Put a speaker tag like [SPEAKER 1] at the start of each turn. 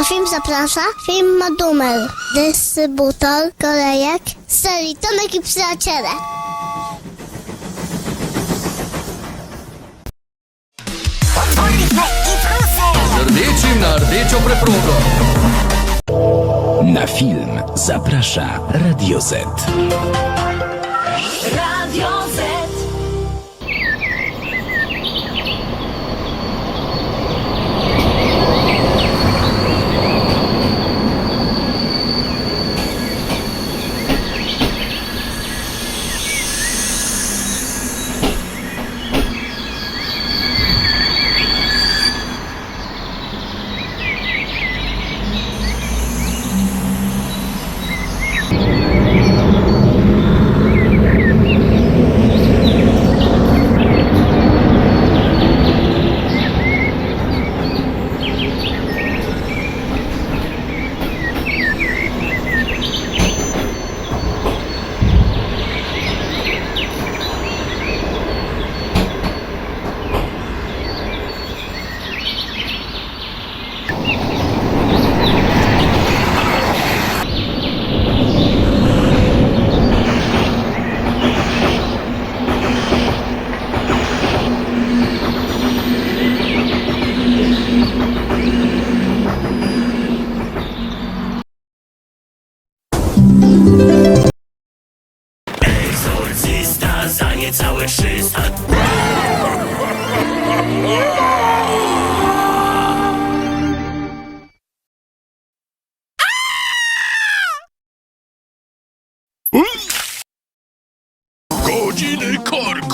[SPEAKER 1] Na film zaprasza film ma numer. Dystrybutor kolejek serii Tomek i Przyjaciele.
[SPEAKER 2] Preprogo.
[SPEAKER 3] Na film zaprasza Radio Z.
[SPEAKER 4] Radio Z.
[SPEAKER 5] egzorcysta za niecałe 300 Godziny korku!